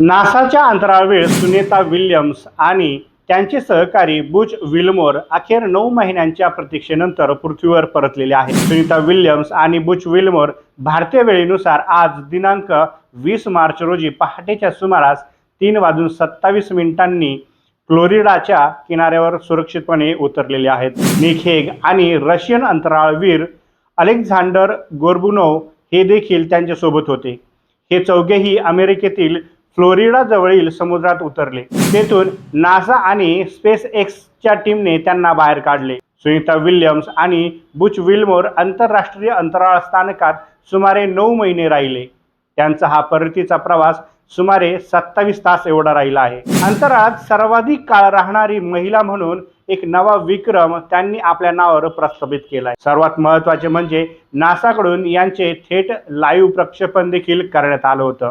नासाच्या अंतराळवीर Sunita Williams आणि त्यांचे सहकारी बुच विल्मोर अखेर नऊ महिन्यांच्या प्रतीक्षेनंतर पृथ्वीवर परतलेले आहेत. सुनीता विल्यम्स आणि बुच विल्मोर भारतीय वेळेनुसार आज दिनांक वीस मार्च रोजी पहाटेच्या सुमारास तीन वाजून सत्तावीस मिनिटांनी फ्लोरिडाच्या किनाऱ्यावर सुरक्षितपणे उतरलेले आहेत. निखेग आणि रशियन अंतराळवीर अलेक्झांडर गोर्बुनोव हे देखील त्यांच्यासोबत होते. हे चौघेही अमेरिकेतील फ्लोरिडा जवळील समुद्रात उतरले. तेथून नासा आणि स्पेस एक्सच्या टीमने त्यांना बाहेर काढले. सुनीता विल्यम्स आणि बुच विल्मोर आंतरराष्ट्रीय अंतराळ स्थानकात सुमारे नऊ महिने राहिले. त्यांचा हा परतीचा प्रवास सुमारे सत्तावीस तास एवढा राहिला आहे. अंतराळात सर्वाधिक काळ राहणारी महिला म्हणून एक नवा विक्रम त्यांनी आपल्या नावावर प्रस्थापित केलाय. सर्वात महत्त्वाचे म्हणजे नासाकडून यांचे थेट लाईव्ह प्रक्षेपण देखील करण्यात आलं होतं.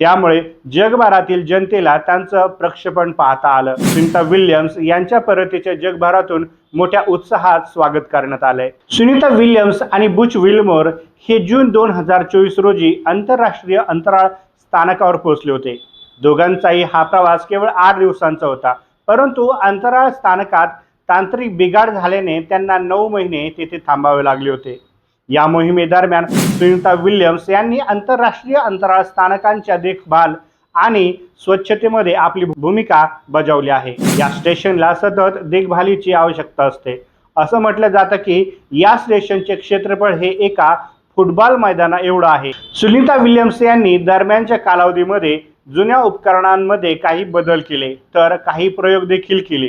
त्यामुळे जगभरातील जनतेला त्यांचं प्रक्षेपण पाहता आलं. सुनीता विल्यम्स यांच्या परतीचे जगभरातून मोठ्या उत्साहात स्वागत करण्यात आलंय. सुनीता विल्यम्स आणि बुच विल्मोर हे जून दोन हजार चोवीस रोजी आंतरराष्ट्रीय अंतराळ स्थानकावर पोहोचले होते. दोघांचाही हा प्रवास केवळ आठ दिवसांचा होता परंतु अंतराळ स्थानकात तांत्रिक बिघाड झाल्याने त्यांना नऊ महिने तेथे थांबावे लागले होते. या मोहिमेदरम्यान सुनीता विल्यम्स यांनी आंतरराष्ट्रीय अंतराळ स्थानकांच्या देखभाल आणि स्वच्छतेमध्ये आपली भूमिका बजावली आहे. या स्टेशनला सतत देखभालीची आवश्यकता असते. असं म्हटलं जातं की या स्टेशनचे क्षेत्रफळ हे एका फुटबॉल मैदाना एवढं आहे. सुनीता विल्यम्स यांनी दरम्यानच्या कालावधीमध्ये जुन्या उपकरणांमध्ये काही बदल केले तर काही प्रयोग देखील केले.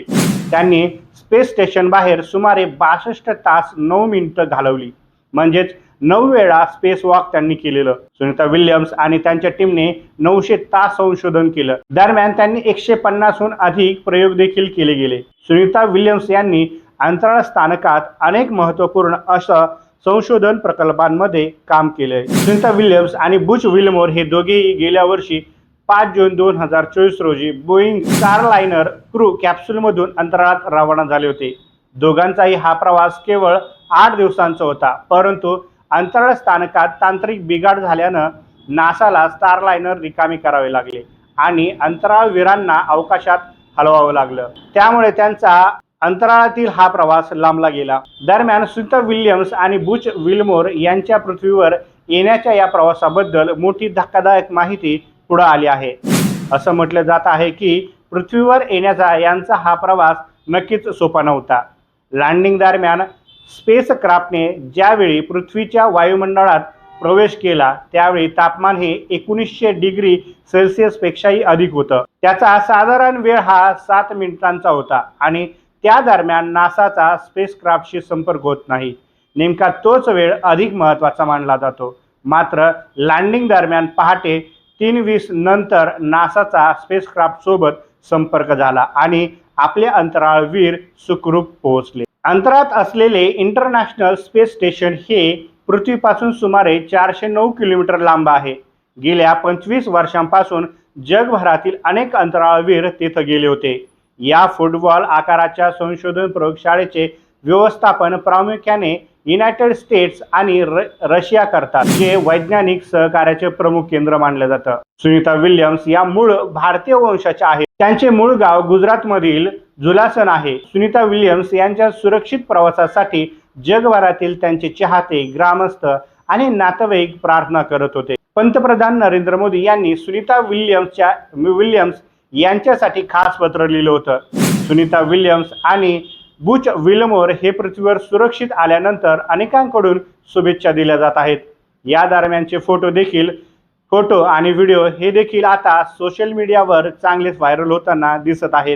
त्यांनी स्पेस स्टेशन बाहेर सुमारे बासष्ट तास नऊ मिनिटं घालवली. म्हणजेच नऊ वेळा स्पेस वॉक त्यांनी केलेलं. सुनीता विल्यम्स आणि त्यांच्या टीमने नऊशे तास संशोधन केलं. दरम्यान त्यांनी एकशे पन्नासहून अधिक प्रयोग देखील केले गेले. सुनीता विल्यम्स यांनी अंतराळ स्थानकात अनेक महत्त्वपूर्ण असं संशोधन प्रकल्पांमध्ये काम केले सुनीता विल्यम्स आणि बुच विल्मोर हे दोघेही गेल्या वर्षी पाच जून दोन हजार चोवीस रोजी बोईंग स्टारलायनर क्रू कॅप्सूलमधून अंतराळात रवाना झाले होते. दोघांचाही हा प्रवास केवळ आठ दिवसांचा होता. परंतु अंतराळ स्थानकात तांत्रिक बिघाड झाल्यानं नासाला स्टारलायनर रिकामी करावे लागले आणि अंतराळवीरांना अवकाशात हलवावं लागलं. त्यामुळे त्यांचा अंतराळातील हा प्रवास लांबला गेला. दरम्यान सुनीता विल्यम्स आणि बुच विल्मोर यांच्या पृथ्वीवर येण्याच्या या प्रवासाबद्दल मोठी धक्कादायक माहिती पुढे आली आहे. असं म्हटलं जात आहे की पृथ्वीवर येण्याचा यांचा हा प्रवास नक्कीच सोपा नव्हता. लँडिंग दरम्यान स्पेस क्राफ्टने ज्यावेळी पृथ्वीच्या वायुमंडळात प्रवेश केला त्यावेळी तापमान हे एकोणीसशे डिग्री सेल्सिअसपेक्षाही अधिक होतं. त्याचा साधारण वेळ हा सात मिनिटांचा होता आणि त्या दरम्यान नासाचा स्पेसक्राफ्टशी संपर्क होत नाही. नेमका तोच वेळ अधिक महत्त्वाचा मानला जातो. मात्र लँडिंग दरम्यान पहाटे तीन वीस नंतर नासाचा स्पेसक्राफ्टसोबत संपर्क झाला आणि आपले अंतराळवीर सुखरूप पोहोचले. अंतरात असलेले इंटरनॅशनल स्पेस स्टेशन हे पृथ्वीपासून सुमारे चारशे नऊ किलोमीटर लांब आहे. गेल्या पंचवीस वर्षांपासून जगभरातील अनेक अंतराळवीर तिथं गेले होते. या फुटबॉल आकाराच्या संशोधन प्रयोगशाळेचे व्यवस्थापन प्रामुख्याने युनायटेड स्टेट्स आणि र रशिया करतात जे वैज्ञानिक सहकार्याचे प्रमुख केंद्र मानलं जातं. सुनीता विल्यम्स या मूळ भारतीय वंशाच्या आहेत. त्यांचे मूळ गाव गुजरातमधील जुलासन आहे. सुनीता विल्यम्स यांच्या सुरक्षित प्रवासासाठी जगभरातील त्यांचे चाहते ग्रामस्थ आणि नातेवाईक प्रार्थना करत होते. पंतप्रधान नरेंद्र मोदी यांनी सुनीता विल्यम्सच्या विल्यम्स यांच्यासाठी खास पत्र लिहिलं होतं. सुनीता विल्यम्स आणि बुच विलमोर हे पृथ्वीवर सुरक्षित आल्यानंतर अनेकांकडून शुभेच्छा दिल्या जात आहेत. या दरम्यानचे फोटो देखील फोटो आणि व्हिडिओ हे देखील आता सोशल मीडियावर चांगलेच व्हायरल होताना दिसत आहेत.